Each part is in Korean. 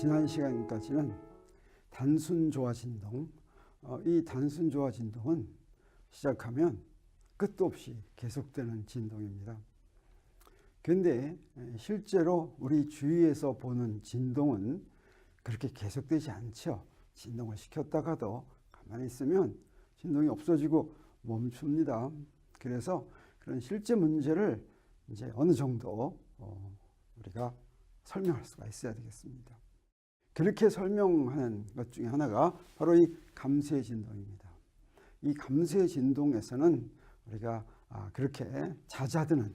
지난 시간까지는 단순 조화 진동, 어, 이 단순 조화 진동은 시작하면 끝도 없이 계속되는 진동입니다. 그런데 실제로 우리 주위에서 보는 진동은 그렇게 계속되지 않죠. 진동을 시켰다가도 가만히 있으면 진동이 없어지고 멈춥니다. 그래서 그런 실제 문제를 이제 어느 정도 어, 우리가 설명할 수가 있어야 되겠습니다. 그렇게 설명하는 것 중에 하나가 바로 이 감쇄 진동입니다. 이 감쇄 진동에서는 우리가 아, 그렇게 잦아드는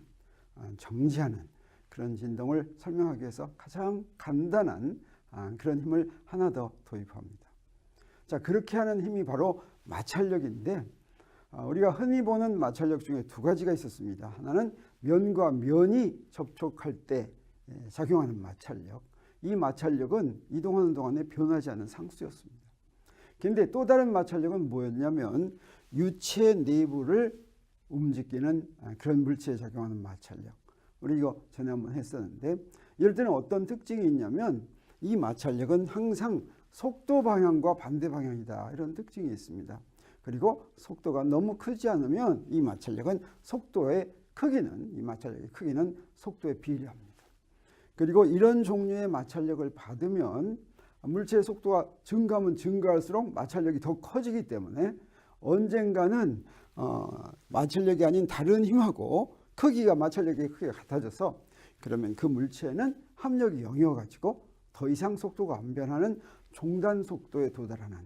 아, 정지하는 그런 진동을 설명하기 위해서 가장 간단한 아, 그런 힘을 하나 더 도입합니다. 자 그렇게 하는 힘이 바로 마찰력인데 우리가 흔히 보는 마찰력 중에 두 가지가 있었습니다. 하나는 면과 면이 접촉할 때 예, 작용하는 마찰력. 이 마찰력은 이동하는 동안에 변하지 않는 상수였습니다. 그런데 또 다른 마찰력은 뭐였냐면 유체 내부를 움직이는 그런 물체에 작용하는 마찰력. 우리 이거 전에 한번 했었는데 이럴 때는 어떤 특징이 있냐면 이 마찰력은 항상 속도 방향과 반대 방향이다. 이런 특징이 있습니다. 그리고 속도가 너무 크지 않으면 이 마찰력은 속도의 크기는 이 마찰력의 크기는 속도에 비례합니다. 그리고 이런 종류의 마찰력을 받으면 물체의 속도가 증가하면 증가할수록 마찰력이 더 커지기 때문에 언젠가는 어, 마찰력이 아닌 다른 힘하고 크기가 마찰력의 크기가 같아져서 그러면 그 물체는 합력이 0이어 가지고 더 이상 속도가 안 변하는 종단 속도에 도달하는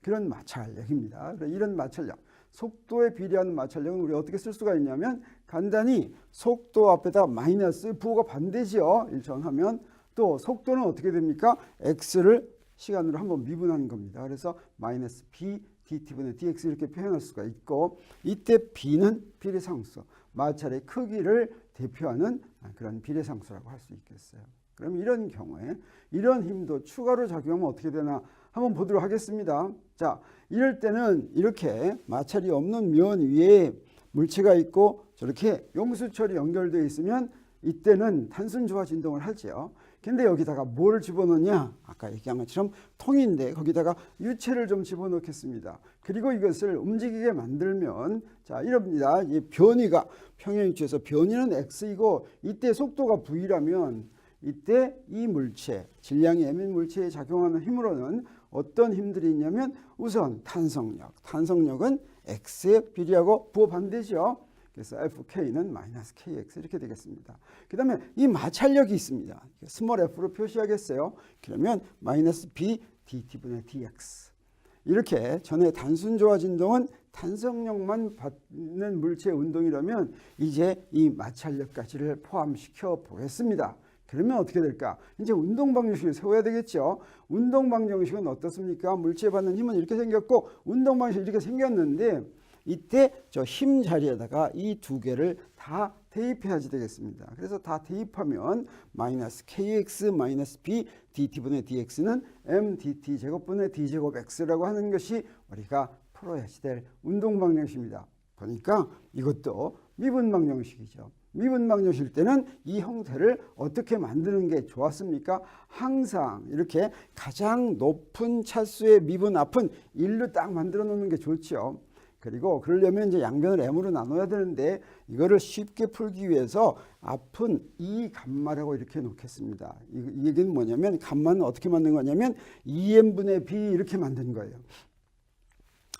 그런 마찰력입니다. 이런 마찰력, 속도에 비례하는 마찰력은 우리 어떻게 쓸 수가 있냐면 간단히 속도 앞에다 마이너스 부호가 반대지요. 일정하면 또 속도는 어떻게 됩니까? x를 시간으로 한번 미분하는 겁니다. 그래서 마이너스 b dt분의 dx 이렇게 표현할 수가 있고 이때 b는 비례상수, 마찰의 크기를 대표하는 그런 비례상수라고 할 수 있겠어요. 그럼 이런 경우에 이런 힘도 추가로 작용하면 어떻게 되나 한번 보도록 하겠습니다. 자, 이럴 때는 이렇게 마찰이 없는 면 위에 물체가 있고 저렇게 용수철이 연결되어 있으면 이때는 단순 조화 진동을 하지요. 근데 여기다가 뭘 집어넣냐? 아까 얘기한 것처럼 통인데 거기다가 유체를 좀 집어넣겠습니다. 그리고 이것을 움직이게 만들면 자 이럽니다. 이 변이가 평행유체에서 변이는 x이고 이때 속도가 v라면 이때 이 물체 질량이 m인 물체에 작용하는 힘으로는 어떤 힘들이 있냐면 우선 탄성력. 탄성력은 x에 비례하고 부호 반대죠. 그래서 FK는 마이너스 KX 이렇게 되겠습니다. 그 다음에 이 마찰력이 있습니다. 스몰 f로 표시하겠어요. 그러면 마이너스 B dt분의 dx 이렇게 전에 단순 조화 진동은 탄성력만 받는 물체의 운동이라면 이제 이 마찰력까지를 포함시켜 보겠습니다. 그러면 어떻게 될까? 이제 운동 방정식을 세워야 되겠죠. 운동 방정식은 어떻습니까? 물체에 받는 힘은 이렇게 생겼고 운동 방정식이 이렇게 생겼는데 이때 저 힘 자리에다가 이 두 개를 다 대입해야지 되겠습니다. 그래서 다 대입하면 마이너스 kx 마이너스 b dt분의 dx는 m dt 제곱분의 d 제곱 x라고 하는 것이 우리가 풀어야지 될 운동 방정식입니다. 보니까 이것도 미분 방정식이죠. 미분 방정식일 때는 이 형태를 어떻게 만드는 게 좋았습니까? 항상 이렇게 가장 높은 차수의 미분 앞은 1로 딱 만들어 놓는 게 좋죠. 그리고 그러려면 이제 양변을 m으로 나눠야 되는데 이거를 쉽게 풀기 위해서 앞은 2 감마라고 이렇게 놓겠습니다. 이, 이 얘기는 뭐냐면 감마는 어떻게 만든 거냐면 2m분의 b 이렇게 만든 거예요.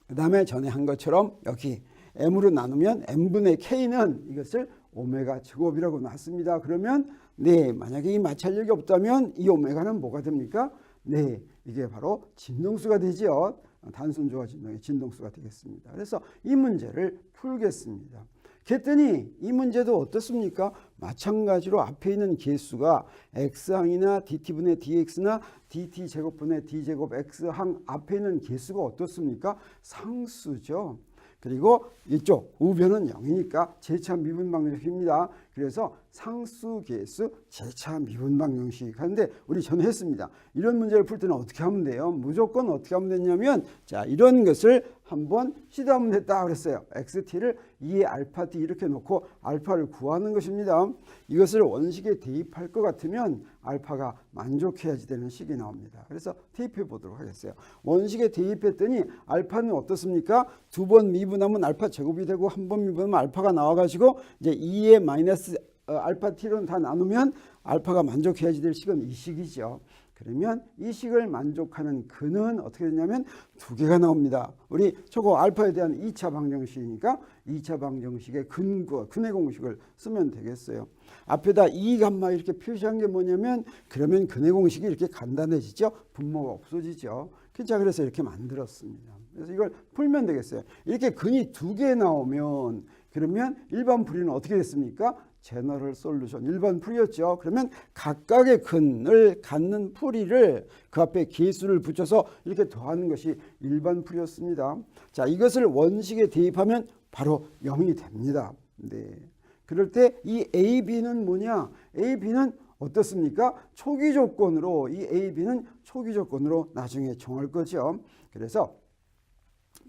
그 다음에 전에 한 것처럼 여기 m으로 나누면 m분의 k는 이것을 오메가 제곱이라고 놨습니다. 그러면 네 만약에 이 마찰력이 없다면 이 오메가는 뭐가 됩니까? 네 이게 바로 진동수가 되지요. 단순 조화 진동의 진동수가 되겠습니다. 그래서 이 문제를 풀겠습니다. 그랬더니 이 문제도 어떻습니까? 마찬가지로 앞에 있는 개수가 x항이나 dt분의 dx나 dt 제곱분의 d 제곱 x항 앞에 있는 개수가 어떻습니까? 상수죠. 그리고 이쪽 우변은 0이니까 제차 미분 방정식입니다. 그래서 상수 계수 제차 미분 방정식 하는데 우리 전에 했습니다. 이런 문제를 풀 때는 어떻게 하면 돼요? 무조건 어떻게 하면 되냐면 자 이런 것을 한번 시도하면 됐다 그랬어요. xt를 2의 알파 t 이렇게 놓고 알파를 구하는 것입니다. 이것을 원식에 대입할 것 같으면 알파가 만족해야지 되는 식이 나옵니다. 그래서 대입해 보도록 하겠어요. 원식에 대입했더니 알파는 어떻습니까? 두 번 미분하면 알파 제곱이 되고 한 번 미분하면 알파가 나와가지고 이제 2의 마이너스 어, 알파 t로는 다 나누면 알파가 만족해야지 될 식은 이 식이죠. 그러면 이 식을 만족하는 근은 어떻게 되냐면 두 개가 나옵니다. 우리 저거 알파에 대한 2차 방정식이니까 2차 방정식의 근과 근의 공식을 쓰면 되겠어요. 앞에다 2 감마 이렇게 표시한 게 뭐냐면 그러면 근의 공식이 이렇게 간단해지죠. 분모가 없어지죠. 자 그래서 이렇게 만들었습니다. 그래서 이걸 풀면 되겠어요. 이렇게 근이 두 개 나오면 그러면 일반 풀이는 어떻게 됐습니까? 제너럴 솔루션 일반 풀이였죠. 그러면 각각의 근을 갖는 풀이를 그 앞에 개수를 붙여서 이렇게 더하는 것이 일반 풀이었습니다. 자, 이것을 원식에 대입하면 바로 0이 됩니다. 네. 그럴 때 이 A, B는 뭐냐? A, B는 어떻습니까? 초기 조건으로 이 A, B는 초기 조건으로 나중에 정할 거죠. 그래서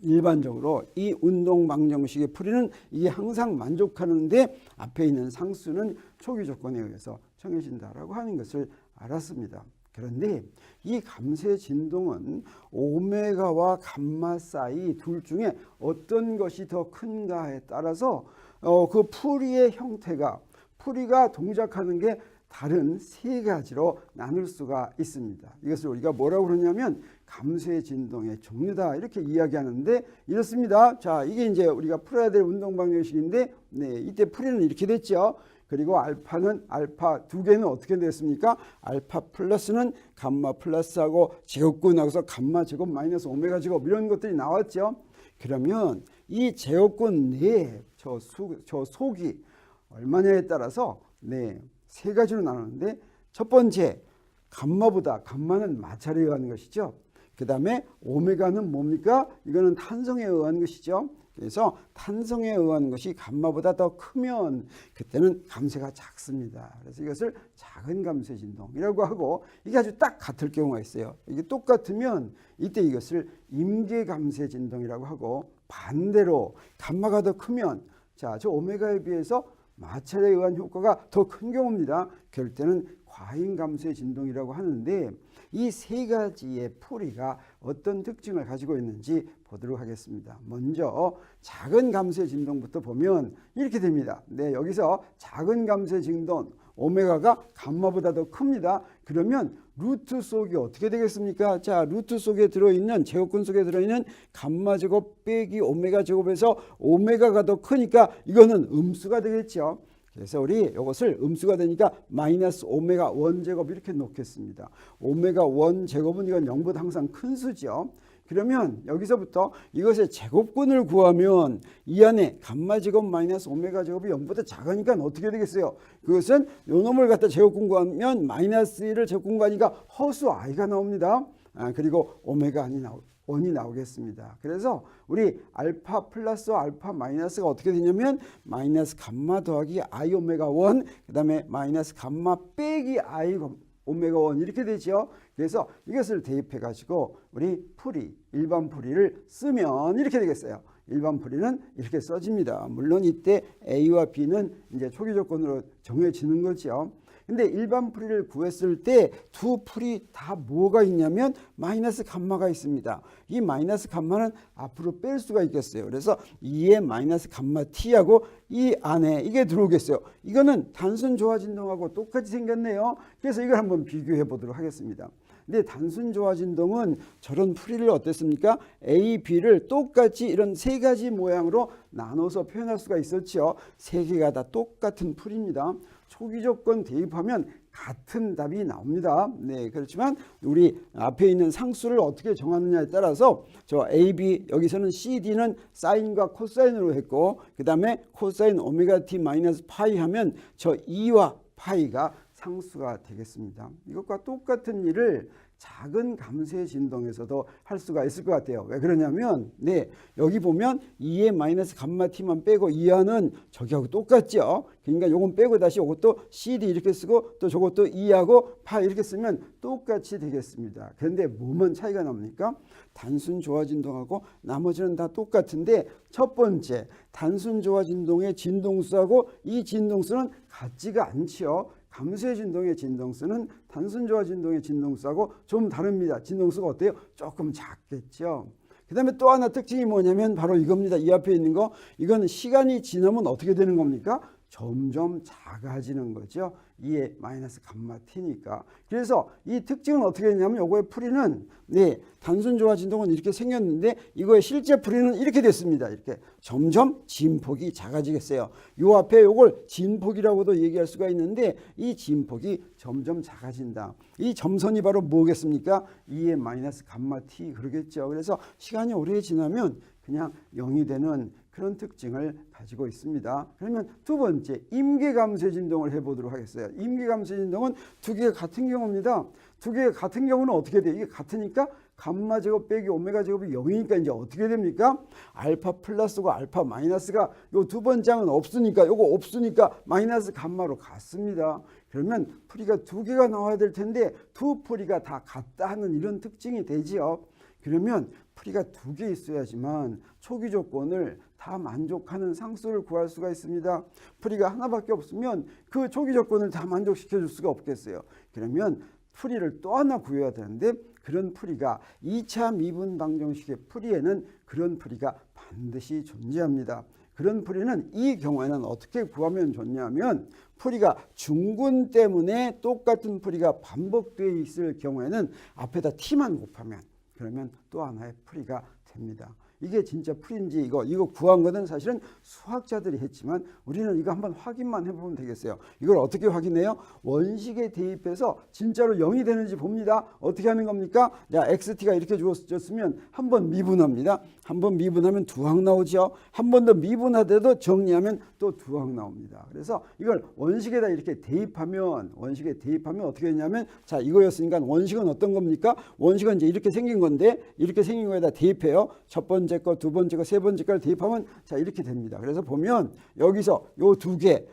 일반적으로 이 운동 방정식의 풀이는 이게 항상 만족하는데 앞에 있는 상수는 초기 조건에 의해서 정해진다라고 하는 것을 알았습니다. 그런데 이 감쇄 진동은 오메가와 감마 사이 둘 중에 어떤 것이 더 큰가에 따라서 어, 그 풀이의 형태가 풀이가 동작하는 게 다른 세 가지로 나눌 수가 있습니다. 이것을 우리가 뭐라고 그러냐면 감쇄 진동의 종류다 이렇게 이야기하는데 이렇습니다. 자, 이게 이제 우리가 풀어야 될 운동 방정식인데 네, 이때 풀이는 이렇게 됐죠. 그리고 알파는 알파 두 개는 어떻게 됐습니까? 알파 플러스는 감마 플러스하고 제곱근 하고서 감마 제곱 마이너스 오메가 제곱 이런 것들이 나왔죠. 그러면 이 제곱근 내에 저, 수, 저 속이 얼마냐에 따라서 네, 세 가지로 나누는데 첫 번째 감마보다 감마는 마찰에 의한 것이죠. 그 다음에 오메가는 뭡니까? 이거는 탄성에 의한 것이죠. 그래서 탄성에 의한 것이 감마보다 더 크면 그때는 감쇄가 작습니다. 그래서 이것을 작은 감쇄 진동이라고 하고 이게 아주 딱 같을 경우가 있어요. 이게 똑같으면 이때 이것을 임계 감쇄 진동이라고 하고 반대로 감마가 더 크면 자, 저 오메가에 비해서 마찰에 의한 효과가 더 큰 경우입니다. 그럴 때는 과잉 감쇄 진동이라고 하는데 이 세 가지의 풀이가 어떤 특징을 가지고 있는지 보도록 하겠습니다. 먼저 작은 감쇄 진동부터 보면 이렇게 됩니다. 네, 여기서 작은 감쇄 진동 오메가가 감마보다 더 큽니다. 그러면 루트 속이 어떻게 되겠습니까? 자, 루트 속에 들어있는 제곱근 속에 들어있는 감마 제곱 빼기 오메가 제곱에서 오메가가 더 크니까 이거는 음수가 되겠죠. 그래서 우리 이것을 음수가 되니까 마이너스 오메가 원 제곱 이렇게 놓겠습니다. 오메가 원 제곱은 이건 0보다 항상 큰 수죠. 그러면 여기서부터 이것의 제곱근을 구하면 이 안에 감마 제곱 마이너스 오메가 제곱이 0보다 작으니까 어떻게 되겠어요? 그것은 요 놈을 갖다 제곱근 구하면 마이너스 1을 제곱근 구하니까 허수 i가 나옵니다. 아, 그리고 오메가 안이 나오 원이 나오겠습니다. 그래서 우리 알파 플러스 알파 마이너스가 어떻게 되냐면 마이너스 감마 더하기 i 오메가 원 그 다음에 마이너스 감마 빼기 i 오메가 원 이렇게 되죠. 그래서 이것을 대입해 가지고 우리 풀이 일반 풀이를 쓰면 이렇게 되겠어요. 일반 풀이는 이렇게 써집니다. 물론 이때 A와 B는 이제 초기 조건으로 정해지는 거죠. 근데 일반 풀이를 구했을 때 두 풀이 다 뭐가 있냐면 마이너스 감마가 있습니다. 이 마이너스 감마는 앞으로 뺄 수가 있겠어요. 그래서 2의 마이너스 감마 t하고 이 안에 이게 들어오겠어요. 이거는 단순 조화 진동하고 똑같이 생겼네요. 그래서 이걸 한번 비교해 보도록 하겠습니다. 근데 단순 조화 진동은 저런 풀이를 어땠습니까? A, B를 똑같이 이런 세 가지 모양으로 나눠서 표현할 수가 있었죠. 세 개가 다 똑같은 풀입니다. 초기 조건 대입하면 같은 답이 나옵니다. 네, 그렇지만 우리 앞에 있는 상수를 어떻게 정하느냐에 따라서 저 A, B 여기서는 C, D는 사인과 코사인으로 했고 그 다음에 코사인 오메가 T 마이너스 파이 하면 저 E와 파이가 상수가 되겠습니다. 이것과 똑같은 일을 작은 감쇄 진동에서도 할 수가 있을 것 같아요. 왜 그러냐면 네 여기 보면 2의 마이너스 감마 t만 빼고 이하는 저기하고 똑같죠. 그러니까 요건 빼고 다시 요것도 cd 이렇게 쓰고 또 저것도 2하고 파 이렇게 쓰면 똑같이 되겠습니다. 그런데 뭐만 차이가 납니까? 단순 조화 진동하고 나머지는 다 똑같은데 첫 번째 단순 조화 진동의 진동수하고 이 진동수는 같지가 않지요. 감쇄 진동의 진동수는 단순 조화 진동의 진동수하고 좀 다릅니다. 진동수가 어때요? 조금 작겠죠. 그 다음에 또 하나 특징이 뭐냐면 바로 이겁니다. 이 앞에 있는 거. 이거는 시간이 지나면 어떻게 되는 겁니까? 점점 작아지는 거죠. 2의 마이너스 감마 t니까. 그래서 이 특징은 어떻게 되냐면 요거의 풀이는 네, 단순 조화 진동은 이렇게 생겼는데 이거의 실제 풀이는 이렇게 됐습니다. 이렇게 점점 진폭이 작아지겠어요. 요 앞에 요걸 진폭이라고도 얘기할 수가 있는데 이 진폭이 점점 작아진다. 이 점선이 바로 뭐겠습니까? 2의 마이너스 감마 t 그러겠죠. 그래서 시간이 오래 지나면 그냥 0이 되는 그런 특징을 가지고 있습니다. 그러면 두 번째 임계감쇄 진동을 해보도록 하겠어요. 임계감쇄 진동은 두 개가 같은 경우입니다. 두 개가 같은 경우는 어떻게 돼요? 이게 같으니까 감마 제곱 빼기 오메가 제곱이 0이니까 이제 어떻게 됩니까? 알파 플러스고 알파 마이너스가 요 두 번째는 없으니까 요거 없으니까 마이너스 감마로 같습니다. 그러면 풀이가 두 개가 나와야 될 텐데 두 풀이가 다 같다 하는 이런 특징이 되지요. 그러면 풀이가 두 개 있어야지만 초기 조건을 다 만족하는 상수를 구할 수가 있습니다. 풀이가 하나밖에 없으면 그 초기 조건을 다 만족시켜 줄 수가 없겠어요. 그러면 풀이를 또 하나 구해야 되는데 그런 풀이가 2차 미분 방정식의 풀이에는 그런 풀이가 반드시 존재합니다. 그런 풀이는 이 경우에는 어떻게 구하면 좋냐면 풀이가 중군 때문에 똑같은 풀이가 반복되어 있을 경우에는 앞에다 t만 곱하면 그러면 또 하나의 풀이가 됩니다. 이게 진짜 풀인지 이거 이거 구한 거는 사실은 수학자들이 했지만 우리는 이거 한번 확인만 해보면 되겠어요. 이걸 어떻게 확인해요? 원식에 대입해서 진짜로 0이 되는지 봅니다. 어떻게 하는 겁니까? 자, xt가 이렇게 주어졌으면 한 번 미분합니다. 한 번 미분하면 두 항 나오죠. 한 번 더 미분하더라도 정리하면 또 두 항 나옵니다. 그래서 이걸 원식에다 이렇게 대입하면 원식에 대입하면 어떻게 되냐면 자 이거였으니까 원식은 어떤 겁니까? 원식은 이제 이렇게 생긴 건데 이렇게 생긴 거에다 대입해요. 첫 번째 거, 두 번째 거, 세 번째 거를 대입하면 자 이렇게 됩니다. 그래서 보면 여기서 요 두 개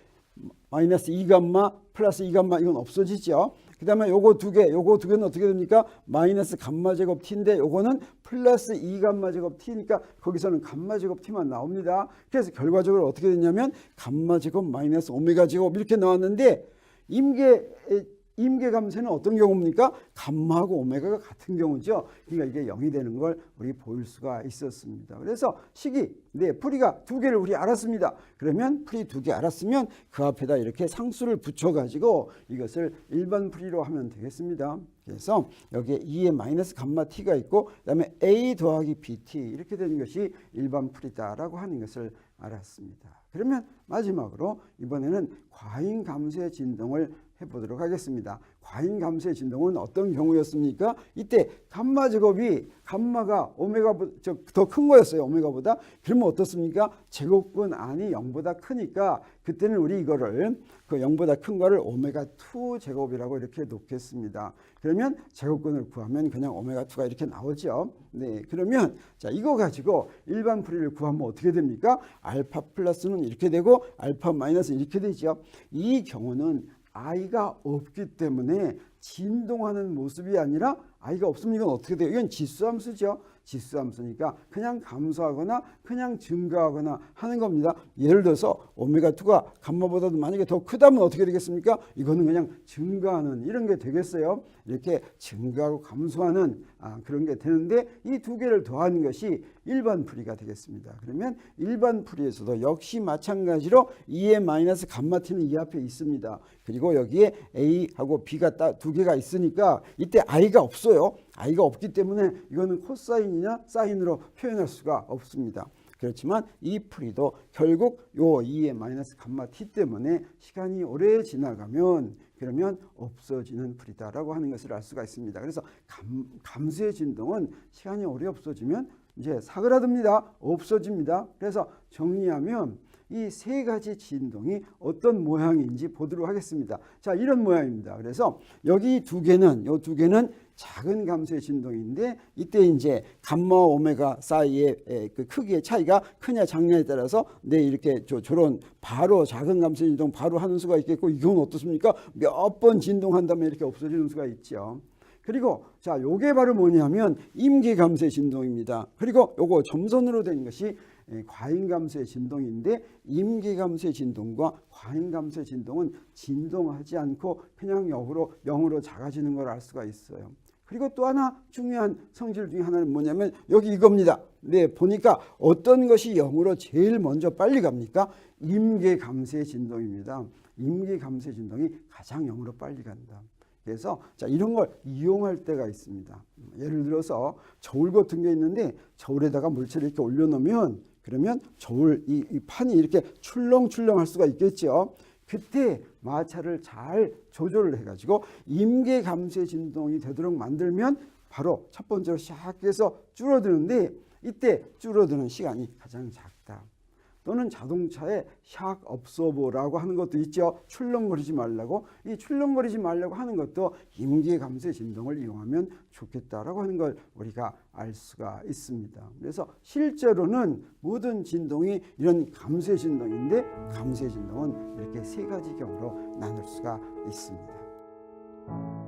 마이너스 2감마 플러스 2감마 이건 없어지죠. 그 다음에 요거 두 개, 요거 두 개는 어떻게 됩니까? 마이너스 감마 제곱 t인데 요거는 플러스 2감마 제곱 t니까 거기서는 감마 제곱 t만 나옵니다. 그래서 결과적으로 어떻게 됐냐면 감마 제곱 마이너스 오메가 제곱 이렇게 나왔는데 임계 임계 감쇄는 어떤 경우입니까? 감마하고 오메가가 같은 경우죠. 그러니까 이게 0이 되는 걸 우리 보일 수가 있었습니다. 그래서 식이 네, 풀이가 두 개를 우리 알았습니다. 그러면 풀이 두 개 알았으면 그 앞에다 이렇게 상수를 붙여 가지고 이것을 일반 풀이로 하면 되겠습니다. 그래서 여기에 2의 마이너스 감마 t가 있고 그다음에 a 더하기 bt 이렇게 되는 것이 일반 풀이다라고 하는 것을 알았습니다. 그러면 마지막으로 이번에는 과잉 감쇄 진동을 해보도록 하겠습니다. 과잉 감쇄 진동은 어떤 경우였습니까? 이때 감마 제곱이 감마가 오메가 더 큰 거였어요. 오메가보다. 그러면 어떻습니까? 제곱근 안이 0보다 크니까 그때는 우리 이거를 그 0보다 큰 거를 오메가 2 제곱이라고 이렇게 놓겠습니다. 그러면 제곱근을 구하면 그냥 오메가 2가 이렇게 나오죠. 네. 그러면 자, 이거 가지고 일반 풀이를 구하면 어떻게 됩니까? 알파 플러스는 이렇게 되고 알파 마이너스 이렇게 되죠. 이 경우는 아이가 없기 때문에 진동하는 모습이 아니라 아이가 없으면 이건 어떻게 돼요? 이건 지수함수죠. 지수함수니까 그냥 감소하거나 그냥 증가하거나 하는 겁니다. 예를 들어서 오메가2가 감마보다도 만약에 더 크다면 어떻게 되겠습니까? 이거는 그냥 증가하는 이런 게 되겠어요. 이렇게 증가하고 감소하는 아, 그런 게 되는데 이 두 개를 더하는 것이 일반 풀이가 되겠습니다. 그러면 일반 풀이에서도 역시 마찬가지로 2의 마이너스 감마 t는 이 앞에 있습니다. 그리고 여기에 a하고 b가 두 개가 있으니까 이때 i가 없어요. I가 없기 때문에 이거는 코사인이나 사인으로 표현할 수가 없습니다. 그렇지만 이 풀이도 결국 요 2의 마이너스 감마 t 때문에 시간이 오래 지나가면 그러면 없어지는 풀이다라고 하는 것을 알 수가 있습니다. 그래서 감, 감수의 진동은 시간이 오래 없어지면 이제 사그라듭니다. 없어집니다. 그래서 정리하면 이 세 가지 진동이 어떤 모양인지 보도록 하겠습니다. 자, 이런 모양입니다. 그래서 여기 두 개는 요 두 개는 작은 감소의 진동인데 이때 이제 감마와 오메가 사이의 에, 그 크기의 차이가 크냐 작냐에 따라서 네 이렇게 저, 저런 바로 작은 감소의 진동 바로 하는 수가 있겠고 이건 어떻습니까? 몇 번 진동한 다음에 이렇게 없어지는 수가 있죠. 그리고 자 요게 바로 뭐냐면 임기 감소의 진동입니다. 그리고 요거 점선으로 된 것이 예, 과잉 감소의 진동인데 임기 감소의 진동과 과잉 감소의 진동은 진동하지 않고 그냥 영으로 영으로 작아지는 걸 알 수가 있어요. 그리고 또 하나 중요한 성질 중에 하나는 뭐냐면 여기 이겁니다. 네, 보니까 어떤 것이 영으로 제일 먼저 빨리 갑니까? 임계 감소의 진동입니다. 임계 감소의 진동이 가장 영으로 빨리 간다. 그래서 자 이런 걸 이용할 때가 있습니다. 예를 들어서 저울 같은 게 있는데 저울에다가 물체를 이렇게 올려 놓으면 그러면 저울 이, 이 판이 이렇게 출렁출렁할 수가 있겠죠. 그때 마찰을 잘 조절을 해가지고 임계 감쇄 진동이 되도록 만들면 바로 첫 번째로 시작해서 줄어드는데 이때 줄어드는 시간이 가장 작다. 또는 자동차에 샥 업소버라고 하는 것도 있죠. 출렁거리지 말라고. 이 출렁거리지 말라고 하는 것도 임계 감쇄 진동을 이용하면 좋겠다라고 하는 걸 우리가 알 수가 있습니다. 그래서 실제로는 모든 진동이 이런 감쇄 진동인데 감쇄 진동은 이렇게 세 가지 경우로 나눌 수가 있습니다.